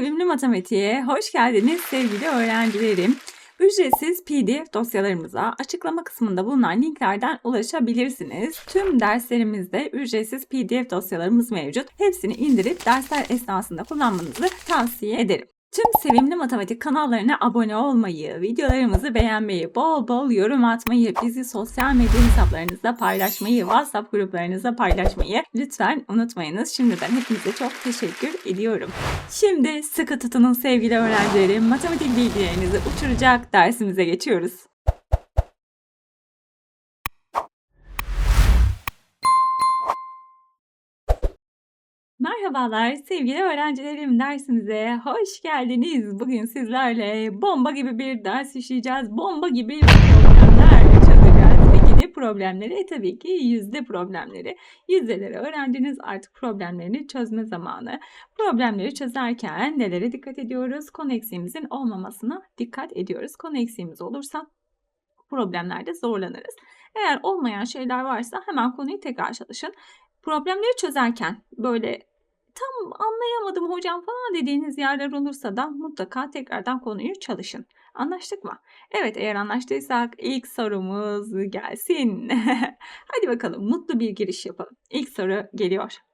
sevimli matematiğe hoş geldiniz sevgili öğrencilerim. Ücretsiz PDF dosyalarımıza açıklama kısmında bulunan linklerden ulaşabilirsiniz. Tüm derslerimizde ücretsiz PDF dosyalarımız mevcut. Hepsini indirip dersler esnasında kullanmanızı tavsiye ederim. Tüm sevimli matematik kanallarına abone olmayı, videolarımızı beğenmeyi, bol bol yorum atmayı, bizi sosyal medya hesaplarınızda paylaşmayı, WhatsApp gruplarınızda paylaşmayı lütfen unutmayınız. Şimdiden hepinize çok teşekkür ediyorum. Şimdi sıkı tutunun sevgili öğrencilerim. Matematik bilgilerinizi uçuracak dersimize geçiyoruz. Merhabalar sevgili öğrencilerim dersimize hoş geldiniz. Bugün sizlerle bomba gibi bir ders işleyeceğiz. Bomba gibi problemler çözeceğiz. Peki ne problemleri? Tabii ki yüzde problemleri. Yüzdeleri öğrendiniz artık problemlerini çözme zamanı. Problemleri çözerken nelere dikkat ediyoruz? Konu eksiğimizin olmamasına dikkat ediyoruz. Konu eksiğimiz olursa problemlerde zorlanırız. Eğer olmayan şeyler varsa hemen konuyu tekrar çalışın. Problemleri çözerken böyle tam anlayamadım hocam falan dediğiniz yerler olursa da mutlaka tekrardan konuyu çalışın. Anlaştık mı? Evet eğer anlaştıysak ilk sorumuz gelsin. Hadi bakalım mutlu bir giriş yapalım. İlk soru geliyor.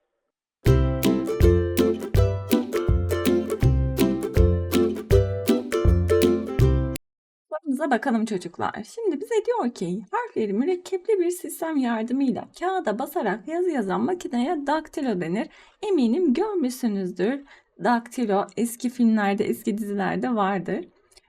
Sorumuza bakalım çocuklar. Şimdi bize diyor ki harfleri mürekkepli bir sistem yardımıyla kağıda basarak yazı yazan makineye daktilo denir. Eminim görmüşsünüzdür. Daktilo eski filmlerde, eski dizilerde vardır.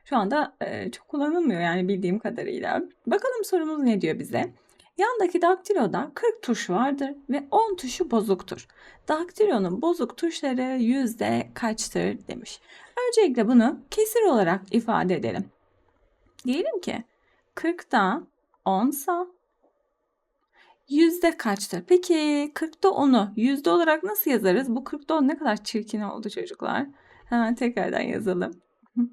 Şu anda e, çok kullanılmıyor yani bildiğim kadarıyla. Bakalım sorumuz ne diyor bize? Yandaki daktiloda 40 tuş vardır ve 10 tuşu bozuktur. Daktilonun bozuk tuşları yüzde kaçtır demiş. Öncelikle bunu kesir olarak ifade edelim. Diyelim ki 40'da 10 sa yüzde kaçtır? Peki 40'da 10'u yüzde olarak nasıl yazarız? Bu 40'da 10 ne kadar çirkin oldu çocuklar. Hemen tekrardan yazalım.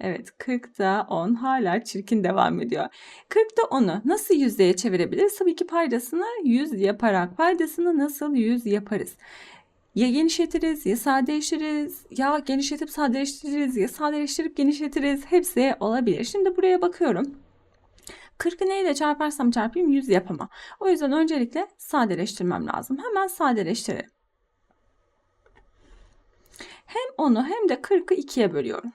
Evet 40'da 10 hala çirkin devam ediyor. 40'da 10'u nasıl yüzdeye çevirebiliriz? Tabii ki paydasını 100 yaparak paydasını nasıl 100 yaparız? Ya genişletiriz ya sadeleştiririz ya genişletip sadeleştiririz ya sadeleştirip genişletiriz hepsi olabilir. Şimdi buraya bakıyorum. 40'ı neyle çarparsam çarpayım 100 yapamam. O yüzden öncelikle sadeleştirmem lazım. Hemen sadeleştirelim. Hem onu hem de 40'ı 2'ye bölüyorum.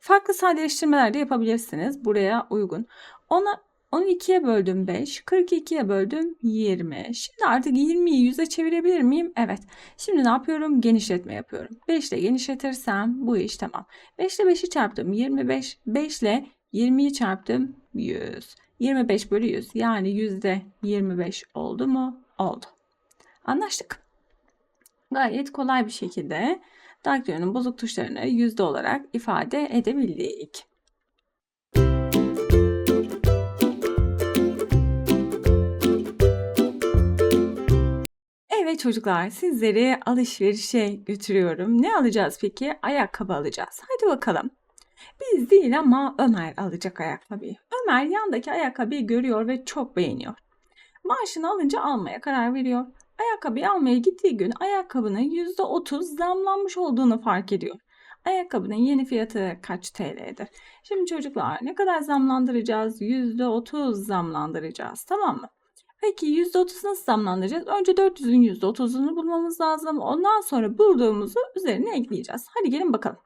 Farklı sadeleştirmeler de yapabilirsiniz. Buraya uygun. Ona onu 2'ye böldüm 5. 42'ye böldüm 20. Şimdi artık 20'yi 100'e çevirebilir miyim? Evet. Şimdi ne yapıyorum? Genişletme yapıyorum. 5 ile genişletirsem bu iş tamam. 5 ile 5'i çarptım 25. 5 ile 20'yi çarptım 100. 25 bölü 100 yani yüzde 25 oldu mu? Oldu. Anlaştık. Gayet kolay bir şekilde daktilonun bozuk tuşlarını yüzde olarak ifade edebildik. Evet çocuklar sizleri alışverişe götürüyorum. Ne alacağız peki? Ayakkabı alacağız. Hadi bakalım. Biz değil ama Ömer alacak ayakkabıyı. Ömer yandaki ayakkabıyı görüyor ve çok beğeniyor. Maaşını alınca almaya karar veriyor. Ayakkabıyı almaya gittiği gün ayakkabının %30 zamlanmış olduğunu fark ediyor. Ayakkabının yeni fiyatı kaç TL'dir? Şimdi çocuklar ne kadar zamlandıracağız? %30 zamlandıracağız tamam mı? Peki %30 nasıl zamlandıracağız? Önce 400'ün %30'unu bulmamız lazım. Ondan sonra bulduğumuzu üzerine ekleyeceğiz. Hadi gelin bakalım.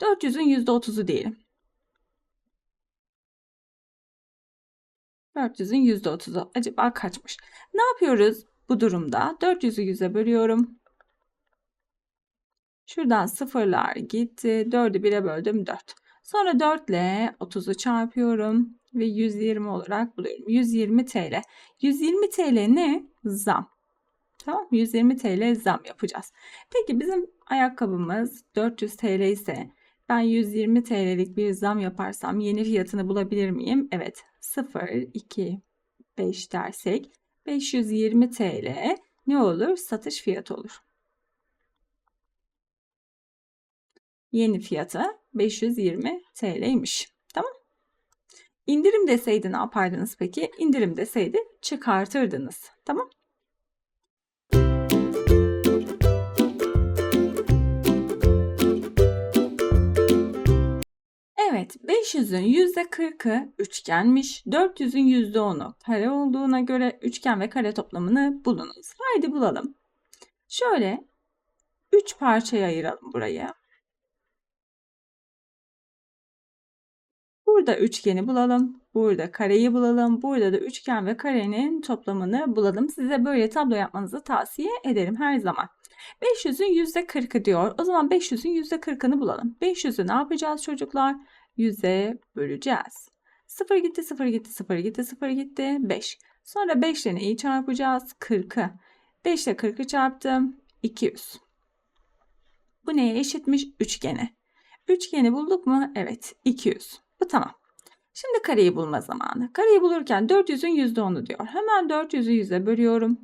400'ün %30'u diyelim. 400'ün %30'u acaba kaçmış? Ne yapıyoruz bu durumda? 400'ü 100'e bölüyorum. Şuradan sıfırlar gitti. 4'ü 1'e böldüm 4. Sonra 4 ile 30'u çarpıyorum ve 120 olarak buluyorum. 120 TL. 120 TL ne? Zam. Tamam 120 TL zam yapacağız. Peki bizim ayakkabımız 400 TL ise ben 120 TL'lik bir zam yaparsam yeni fiyatını bulabilir miyim? Evet. 0, 2, 5 dersek 520 TL ne olur? Satış fiyatı olur. Yeni fiyatı 520 TL'ymiş. Tamam. İndirim deseydi ne yapardınız peki? İndirim deseydi çıkartırdınız. Tamam. Evet 500'ün %40'ı üçgenmiş, 400'ün %10'u kare olduğuna göre üçgen ve kare toplamını bulunuz. Haydi bulalım. Şöyle 3 parçaya ayıralım burayı. Burada üçgeni bulalım. Burada kareyi bulalım. Burada da üçgen ve karenin toplamını bulalım. Size böyle tablo yapmanızı tavsiye ederim her zaman. 500'ün %40'ı diyor. O zaman 500'ün %40'ını bulalım. 500'ü ne yapacağız çocuklar? 100'e böleceğiz. 0 gitti, 0 gitti, 0 gitti, 0 gitti. 5. Sonra 5 ile neyi çarpacağız? 40'ı. 5 ile 40'ı çarptım. 200. Bu neye eşitmiş? Üçgene. Üçgeni bulduk mu? Evet. 200. Bu tamam. Şimdi kareyi bulma zamanı. Kareyi bulurken 400'ün %10'u diyor. Hemen 400'ü 100'e bölüyorum.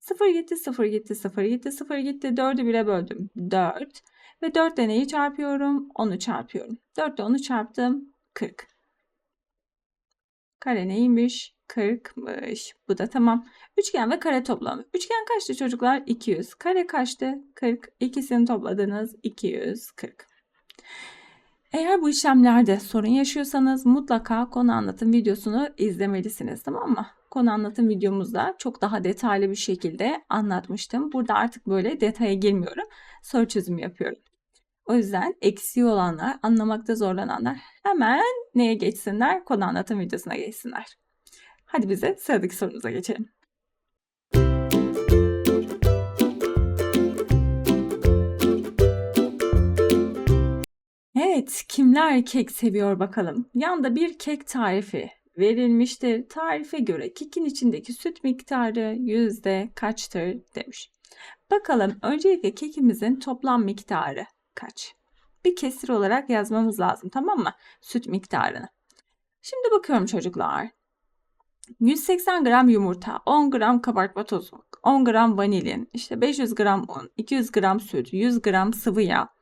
0 gitti, 0 gitti, 0 gitti, 0 gitti. 4'ü 1'e böldüm. 4. Ve 4 ile çarpıyorum? 10'u çarpıyorum. 4 ile 10'u çarptım. 40. Kare neymiş? 40'mış. Bu da tamam. Üçgen ve kare toplamı. Üçgen kaçtı çocuklar? 200. Kare kaçtı? 40. İkisini topladınız. 240. Eğer bu işlemlerde sorun yaşıyorsanız mutlaka konu anlatım videosunu izlemelisiniz tamam mı? Konu anlatım videomuzda çok daha detaylı bir şekilde anlatmıştım. Burada artık böyle detaya girmiyorum. Soru çözümü yapıyorum. O yüzden eksiği olanlar, anlamakta zorlananlar hemen neye geçsinler? Konu anlatım videosuna geçsinler. Hadi bize sıradaki sorumuza geçelim. Evet, kimler kek seviyor bakalım. Yanda bir kek tarifi verilmiştir. Tarife göre kekin içindeki süt miktarı yüzde kaçtır demiş. Bakalım öncelikle kekimizin toplam miktarı kaç? Bir kesir olarak yazmamız lazım tamam mı? Süt miktarını. Şimdi bakıyorum çocuklar. 180 gram yumurta, 10 gram kabartma tozu, 10 gram vanilin, işte 500 gram un, 200 gram süt, 100 gram sıvı yağ.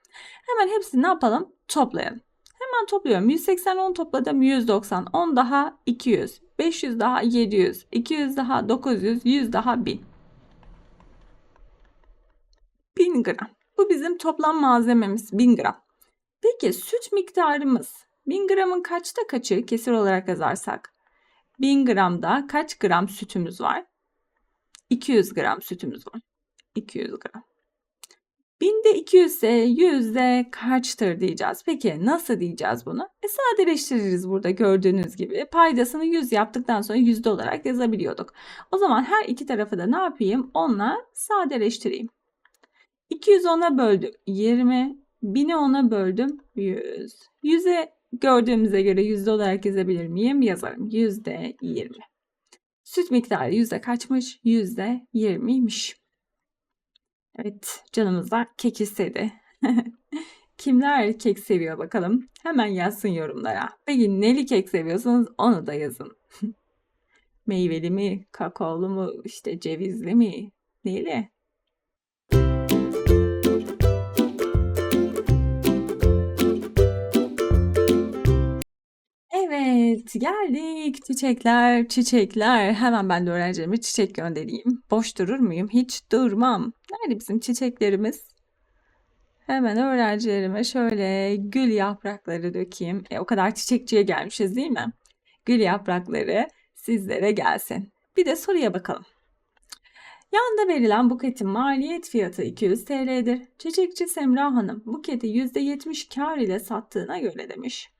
Hemen hepsini ne yapalım? Toplayalım. Hemen topluyorum. 180 10 topladım. 190. 10 daha 200. 500 daha 700. 200 daha 900. 100 daha 1000. 1000 gram. Bu bizim toplam malzememiz 1000 gram. Peki süt miktarımız 1000 gramın kaçta kaçı kesir olarak yazarsak? 1000 gramda kaç gram sütümüz var? 200 gram sütümüz var. 200 gram. Binde 200 ise yüzde kaçtır diyeceğiz. Peki nasıl diyeceğiz bunu? E sadeleştiririz burada gördüğünüz gibi. Paydasını 100 yaptıktan sonra yüzde olarak yazabiliyorduk. O zaman her iki tarafı da ne yapayım? 10'la sadeleştireyim. 200 10'a böldüm 20. 1000'i 10'a böldüm 100. 100'e gördüğümüze göre yüzde olarak yazabilir miyim? Yazarım. Yüzde 20. Süt miktarı yüzde kaçmış? Yüzde 20'ymiş. Evet, canımızda kek istedi. Kimler kek seviyor bakalım? Hemen yazsın yorumlara. Peki neli kek seviyorsanız onu da yazın. Meyveli mi, kakaolu mu, işte cevizli mi, neli? Evet, geldik. Çiçekler, çiçekler. Hemen ben de öğrencilerime çiçek göndereyim. Boş durur muyum? Hiç durmam. Nerede bizim çiçeklerimiz? Hemen öğrencilerime şöyle gül yaprakları dökeyim. E, o kadar çiçekçiye gelmişiz değil mi? Gül yaprakları sizlere gelsin. Bir de soruya bakalım. Yanda verilen buketin maliyet fiyatı 200 TL'dir. Çiçekçi Semra Hanım buketi %70 kar ile sattığına göre demiş.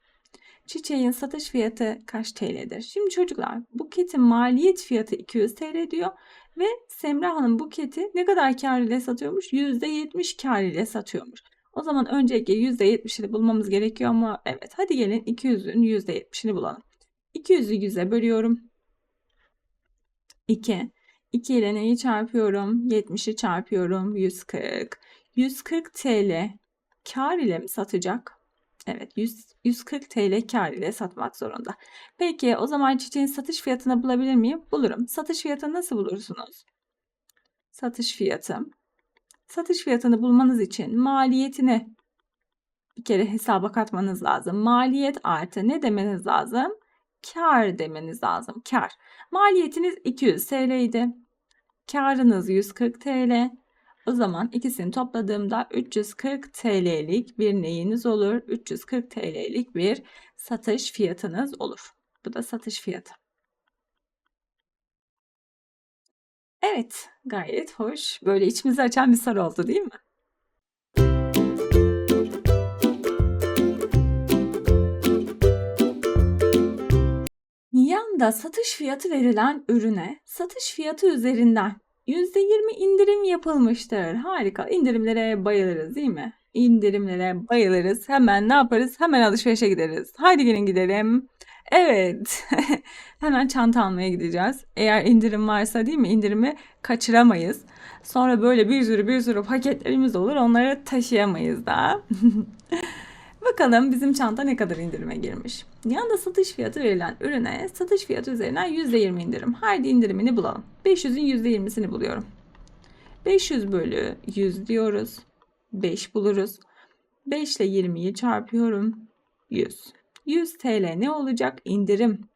Çiçeğin satış fiyatı kaç TL'dir? Şimdi çocuklar buketin maliyet fiyatı 200 TL diyor ve Semra Hanım buketi ne kadar kar ile satıyormuş? %70 kar ile satıyormuş. O zaman önceki %70'ini bulmamız gerekiyor ama evet hadi gelin 200'ün %70'ini bulalım. 200'ü 100'e bölüyorum. 2. 2 ile neyi çarpıyorum? 70'i çarpıyorum. 140. 140 TL kar ile mi satacak? Evet 100, 140 TL kar ile satmak zorunda. Peki o zaman çiçeğin satış fiyatını bulabilir miyim? Bulurum. Satış fiyatını nasıl bulursunuz? Satış fiyatı. Satış fiyatını bulmanız için maliyetini bir kere hesaba katmanız lazım. Maliyet artı ne demeniz lazım? Kar demeniz lazım. Kar. Maliyetiniz 200 TL idi. Karınız 140 TL. O zaman ikisini topladığımda 340 TL'lik bir neyiniz olur? 340 TL'lik bir satış fiyatınız olur. Bu da satış fiyatı. Evet, gayet hoş. Böyle içimizi açan bir soru oldu değil mi? Yanda satış fiyatı verilen ürüne satış fiyatı üzerinden %20 indirim yapılmıştır. Harika. İndirimlere bayılırız değil mi? İndirimlere bayılırız. Hemen ne yaparız? Hemen alışverişe gideriz. Haydi gelin gidelim. Evet. Hemen çanta almaya gideceğiz. Eğer indirim varsa değil mi? İndirimi kaçıramayız. Sonra böyle bir sürü bir sürü paketlerimiz olur. Onları taşıyamayız da. Bakalım bizim çanta ne kadar indirime girmiş. Yanda satış fiyatı verilen ürüne satış fiyatı üzerinden %20 indirim. Haydi indirimini bulalım. 500'ün %20'sini buluyorum. 500 bölü 100 diyoruz. 5 buluruz. 5 ile 20'yi çarpıyorum. 100. 100 TL ne olacak? İndirim.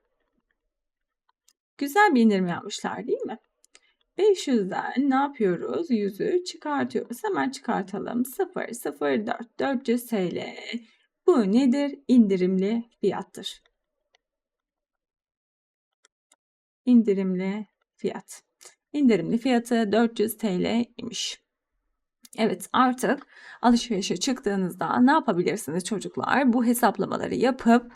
Güzel bir indirim yapmışlar değil mi? 500'den ne yapıyoruz? 100'ü çıkartıyoruz. Hemen çıkartalım. 0, 0, 4, 400 TL. Bu nedir? İndirimli fiyattır. İndirimli fiyat. İndirimli fiyatı 400 TL imiş. Evet artık alışverişe çıktığınızda ne yapabilirsiniz çocuklar? Bu hesaplamaları yapıp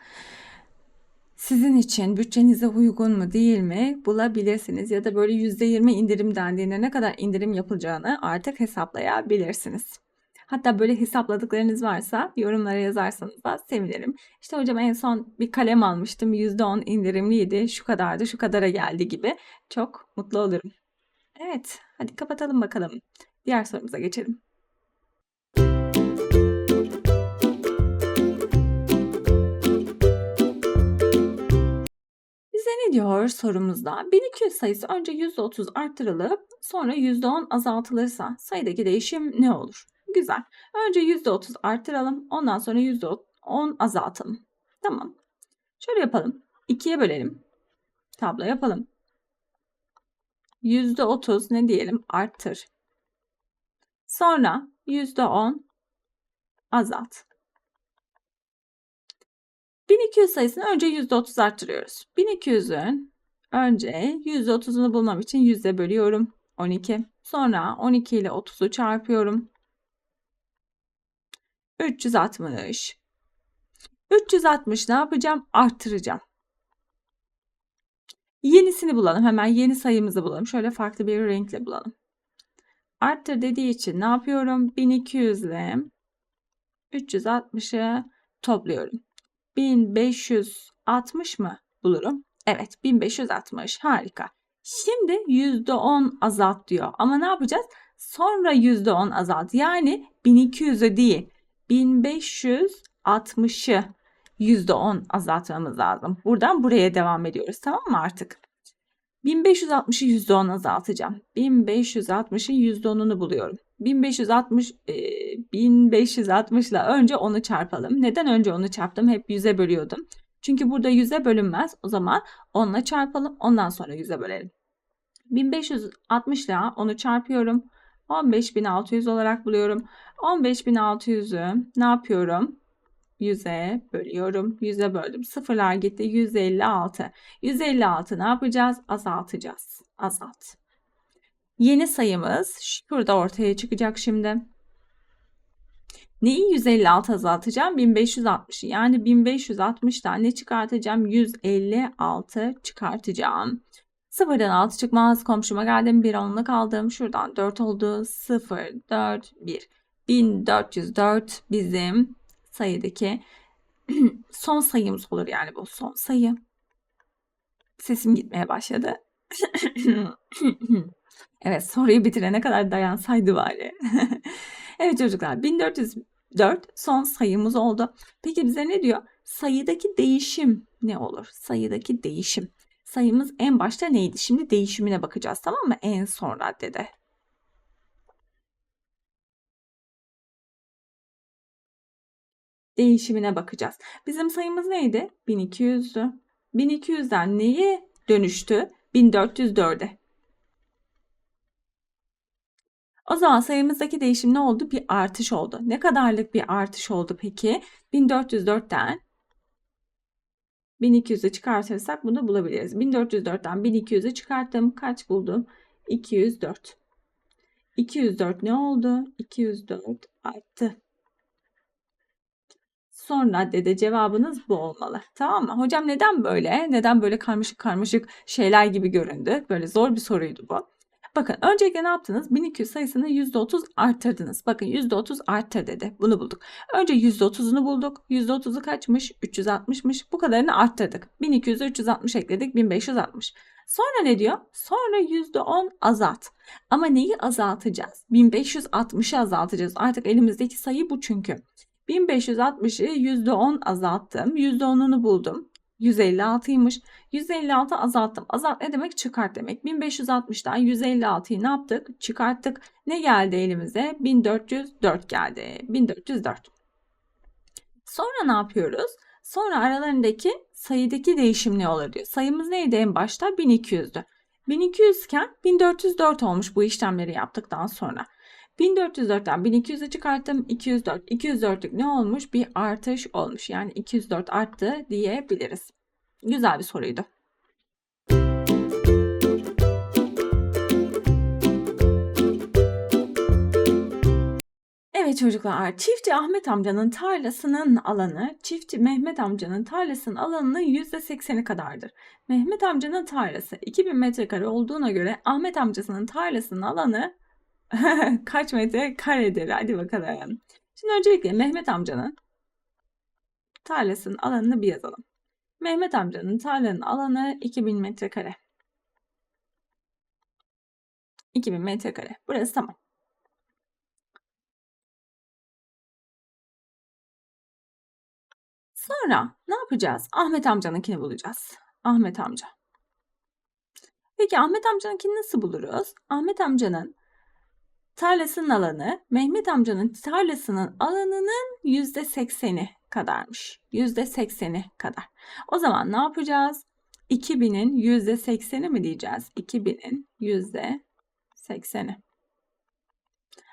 sizin için bütçenize uygun mu değil mi bulabilirsiniz ya da böyle %20 indirim dendiğinde ne kadar indirim yapılacağını artık hesaplayabilirsiniz. Hatta böyle hesapladıklarınız varsa yorumlara yazarsanız da sevinirim. İşte hocam en son bir kalem almıştım %10 indirimliydi şu kadardı şu kadara geldi gibi çok mutlu olurum. Evet hadi kapatalım bakalım. Diğer sorumuza geçelim. Bize ne diyor sorumuzda? 1200 sayısı önce %30 arttırılıp sonra %10 azaltılırsa sayıdaki değişim ne olur? Güzel. Önce %30 arttıralım. Ondan sonra %10 azaltalım. Tamam. Şöyle yapalım. 2'ye bölelim. Tablo yapalım. %30 ne diyelim? Arttır. Sonra %10 azalt. 1200 sayısını önce %30 arttırıyoruz. 1200'ün önce %30'unu bulmam için yüzde bölüyorum. 12. Sonra 12 ile 30'u çarpıyorum. 360. 360 ne yapacağım? Arttıracağım. Yenisini bulalım. Hemen yeni sayımızı bulalım. Şöyle farklı bir renkle bulalım. Arttır dediği için ne yapıyorum? 1200 ile 360'ı topluyorum. 1560 mı bulurum? Evet 1560 harika. Şimdi %10 azalt diyor. Ama ne yapacağız? Sonra %10 azalt. Yani 1200'ü değil 1560'ı %10 azaltmamız lazım. Buradan buraya devam ediyoruz tamam mı artık? 1560'ı %10 azaltacağım. 1560'ın %10'unu buluyorum. 1560 e, 1560 ile önce onu çarpalım. Neden önce onu çarptım? Hep 100'e bölüyordum. Çünkü burada 100'e bölünmez. O zaman 10'la çarpalım. Ondan sonra 100'e bölelim. 1560 ile onu çarpıyorum. 15600 olarak buluyorum. 15600'ü ne yapıyorum? 100'e bölüyorum. 100'e böldüm. Sıfırlar gitti. 156. 156 ne yapacağız? Azaltacağız. Azalt. Yeni sayımız şurada ortaya çıkacak şimdi. Neyi 156 azaltacağım? 1560. Yani 1560'dan ne çıkartacağım? 156 çıkartacağım. Sıfırdan 6 çıkmaz. Komşuma geldim. Bir onluk aldım. Şuradan 4 oldu. 0, 4, 1. 1404 bizim sayıdaki son sayımız olur yani bu son sayı. Sesim gitmeye başladı. evet soruyu bitirene kadar dayansaydı bari. evet çocuklar 1404 son sayımız oldu. Peki bize ne diyor? Sayıdaki değişim ne olur? Sayıdaki değişim. Sayımız en başta neydi? Şimdi değişimine bakacağız tamam mı? En son raddede. değişimine bakacağız. Bizim sayımız neydi? 1200'dü. 1200'den neye dönüştü? 1404'e. O zaman sayımızdaki değişim ne oldu? Bir artış oldu. Ne kadarlık bir artış oldu peki? 1404'ten 1200'ü çıkartırsak bunu bulabiliriz. 1404'ten 1200'ü çıkarttım. Kaç buldum? 204. 204 ne oldu? 204 arttı. Son raddede cevabınız bu olmalı. Tamam mı? Hocam neden böyle? Neden böyle karmaşık karmaşık şeyler gibi göründü? Böyle zor bir soruydu bu. Bakın öncelikle ne yaptınız? 1200 sayısını %30 arttırdınız. Bakın %30 arttır dedi. Bunu bulduk. Önce %30'unu bulduk. %30'u kaçmış? 360'mış. Bu kadarını arttırdık. 1200'e 360 ekledik. 1560. Sonra ne diyor? Sonra %10 azalt. Ama neyi azaltacağız? 1560'ı azaltacağız. Artık elimizdeki sayı bu çünkü. 1560'ı %10 azalttım. %10'unu buldum. 156'ymış. 156 azalttım. Azalt ne demek? Çıkart demek. 1560'dan 156'yı ne yaptık? Çıkarttık. Ne geldi elimize? 1404 geldi. 1404. Sonra ne yapıyoruz? Sonra aralarındaki sayıdaki değişim ne olur diyor. Sayımız neydi en başta? 1200'dü. 1200 iken 1404 olmuş bu işlemleri yaptıktan sonra. 1404'ten 1200'e çıkarttım. 204. 204'lük ne olmuş? Bir artış olmuş. Yani 204 arttı diyebiliriz. Güzel bir soruydu. Evet çocuklar, çiftçi Ahmet amcanın tarlasının alanı, çiftçi Mehmet amcanın tarlasının alanının %80'i kadardır. Mehmet amcanın tarlası 2000 metrekare olduğuna göre Ahmet amcasının tarlasının alanı kaç metre karedir? Hadi bakalım. Şimdi öncelikle Mehmet amcanın tarlasının alanını bir yazalım. Mehmet amcanın tarlanın alanı 2000 metrekare. 2000 metrekare. Burası tamam. Sonra ne yapacağız? Ahmet amcanınkini bulacağız. Ahmet amca. Peki Ahmet amcanınkini nasıl buluruz? Ahmet amcanın tarlasının alanı Mehmet amcanın tarlasının alanının %80'i kadarmış. %80'i kadar. O zaman ne yapacağız? 2000'in %80'i mi diyeceğiz? 2000'in %80'i.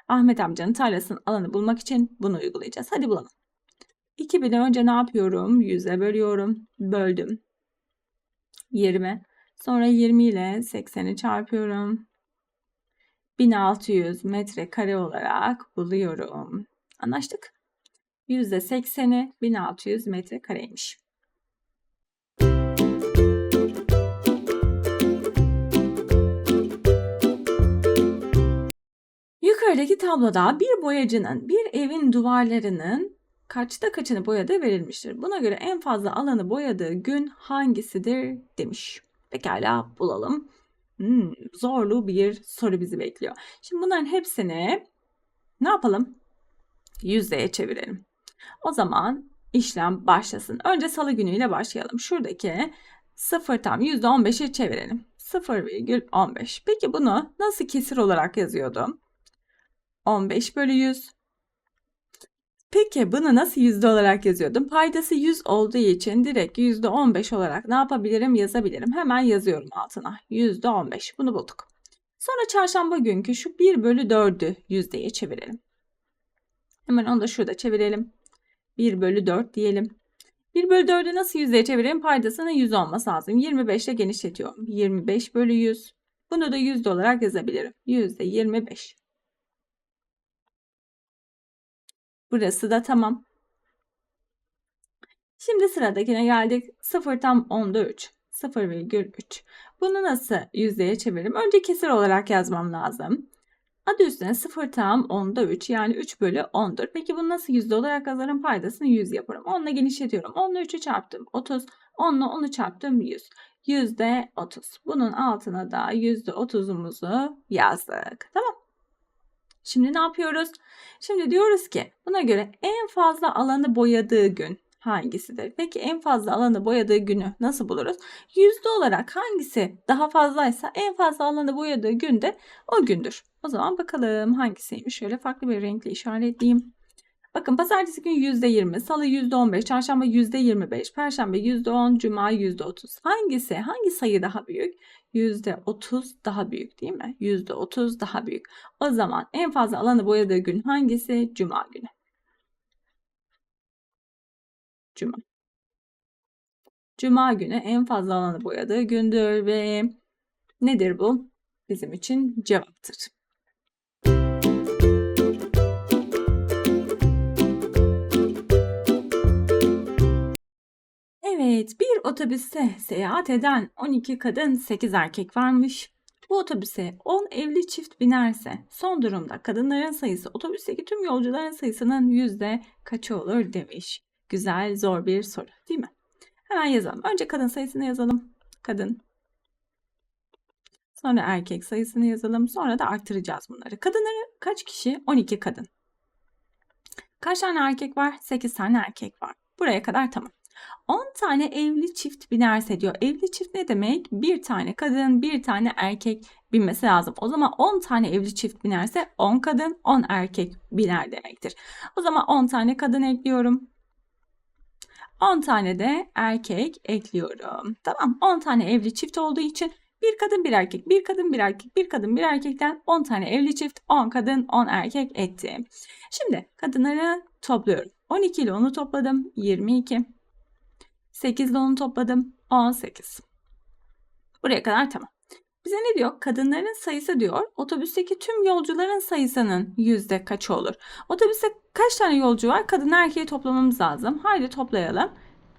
Ahmet amcanın tarlasının alanı bulmak için bunu uygulayacağız. Hadi bulalım. 2000'i önce ne yapıyorum? 100'e bölüyorum. Böldüm. 20. Sonra 20 ile 80'i çarpıyorum. 1600 metrekare olarak buluyorum. Anlaştık. %80'i 1600 metrekareymiş. Yukarıdaki tabloda bir boyacının bir evin duvarlarının kaçta kaçını boyadığı verilmiştir. Buna göre en fazla alanı boyadığı gün hangisidir demiş. Pekala bulalım. Hmm, zorlu bir soru bizi bekliyor. Şimdi bunların hepsini ne yapalım? Yüzdeye çevirelim. O zaman işlem başlasın. Önce salı günüyle başlayalım. Şuradaki 0 tam %15'e çevirelim. 0,15. Peki bunu nasıl kesir olarak yazıyordum? 15 bölü 100. Peki bunu nasıl yüzde olarak yazıyordum? Paydası 100 olduğu için direkt yüzde 15 olarak ne yapabilirim? Yazabilirim. Hemen yazıyorum altına. Yüzde 15. Bunu bulduk. Sonra çarşamba günkü şu 1 bölü 4'ü yüzdeye çevirelim. Hemen onu da şurada çevirelim. 1 bölü 4 diyelim. 1 bölü 4'ü nasıl yüzdeye çevireyim? Paydasının 100 olması lazım. 25 ile genişletiyorum. 25 bölü 100. Bunu da yüzde olarak yazabilirim. Yüzde 25. Burası da tamam. Şimdi sıradakine geldik. 0 tam 10'da 3. 0,3. Bunu nasıl yüzdeye çeviririm? Önce kesir olarak yazmam lazım. Adı üstüne 0 tam 10'da 3 yani 3 bölü 10'dur. Peki bunu nasıl yüzde olarak yazarım? Paydasını 100 yaparım. 10 ile genişletiyorum. 10 ile 3'ü çarptım 30. 10 ile 10'u çarptım 100. Yüzde 30. Bunun altına da yüzde 30'umuzu yazdık. Tamam. Şimdi ne yapıyoruz? Şimdi diyoruz ki buna göre en fazla alanı boyadığı gün hangisidir? Peki en fazla alanı boyadığı günü nasıl buluruz? Yüzde olarak hangisi daha fazlaysa en fazla alanı boyadığı günde o gündür. O zaman bakalım hangisiymiş? Şöyle farklı bir renkle işaretleyeyim. Bakın pazartesi günü %20, salı %15, çarşamba %25, perşembe %10, cuma %30. Hangisi, hangi sayı daha büyük? %30 daha büyük değil mi? %30 daha büyük. O zaman en fazla alanı boyadığı gün hangisi? Cuma günü. Cuma. Cuma günü en fazla alanı boyadığı gündür ve nedir bu? Bizim için cevaptır. Evet, bir otobüste seyahat eden 12 kadın 8 erkek varmış. Bu otobüse 10 evli çift binerse son durumda kadınların sayısı otobüsteki tüm yolcuların sayısının yüzde kaçı olur demiş. Güzel, zor bir soru değil mi? Hemen yazalım. Önce kadın sayısını yazalım. Kadın. Sonra erkek sayısını yazalım. Sonra da arttıracağız bunları. Kadınları kaç kişi? 12 kadın. Kaç tane erkek var? 8 tane erkek var. Buraya kadar tamam. 10 tane evli çift binerse diyor. Evli çift ne demek? Bir tane kadın, bir tane erkek binmesi lazım. O zaman 10 tane evli çift binerse 10 kadın, 10 erkek biner demektir. O zaman 10 tane kadın ekliyorum. 10 tane de erkek ekliyorum. Tamam 10 tane evli çift olduğu için bir kadın bir erkek, bir kadın bir erkek, bir kadın bir erkekten 10 tane evli çift, 10 kadın, 10 erkek etti. Şimdi kadınları topluyorum. 12 ile onu topladım. 22. 8 ile onu topladım. 18. Buraya kadar tamam. Bize ne diyor? Kadınların sayısı diyor. Otobüsteki tüm yolcuların sayısının yüzde kaçı olur? Otobüste kaç tane yolcu var? Kadın erkeği toplamamız lazım. Haydi toplayalım.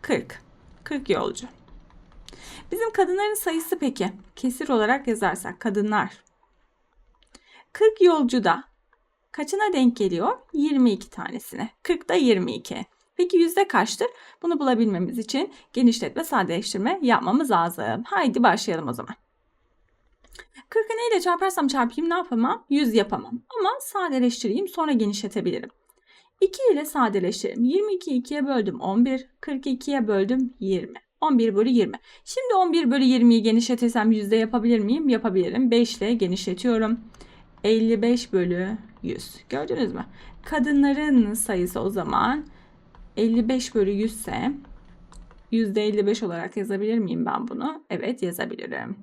40. 40 yolcu. Bizim kadınların sayısı peki? Kesir olarak yazarsak kadınlar. 40 yolcuda kaçına denk geliyor? 22 tanesine. 40'da 22. Peki yüzde kaçtır? Bunu bulabilmemiz için genişletme, sadeleştirme yapmamız lazım. Haydi başlayalım o zaman. 40'ı neyle çarparsam çarpayım ne yapamam? 100 yapamam. Ama sadeleştireyim sonra genişletebilirim. 2 ile sadeleştirelim. 22'yi 2'ye böldüm 11. 42'ye böldüm 20. 11 bölü 20. Şimdi 11 bölü 20'yi genişletirsem yüzde yapabilir miyim? Yapabilirim. 5 ile genişletiyorum. 55 bölü 100. Gördünüz mü? Kadınların sayısı o zaman 55 bölü 100 ise %55 olarak yazabilir miyim ben bunu? Evet yazabilirim.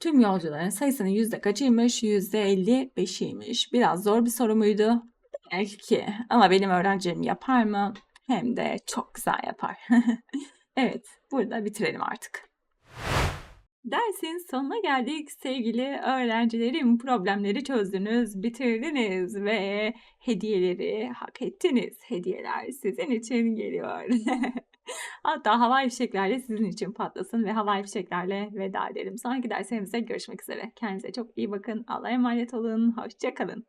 Tüm yolcuların sayısının yüzde kaçıymış? Yüzde 55'iymiş. Biraz zor bir soru muydu? Belki. Ama benim öğrencim yapar mı? Hem de çok güzel yapar. evet, burada bitirelim artık. Dersin sonuna geldik sevgili öğrencilerim. Problemleri çözdünüz, bitirdiniz ve hediyeleri hak ettiniz. Hediyeler sizin için geliyor. Hatta havai fişeklerle sizin için patlasın ve havai fişeklerle veda edelim. Sonraki derslerimizde görüşmek üzere. Kendinize çok iyi bakın. Allah'a emanet olun. Hoşçakalın.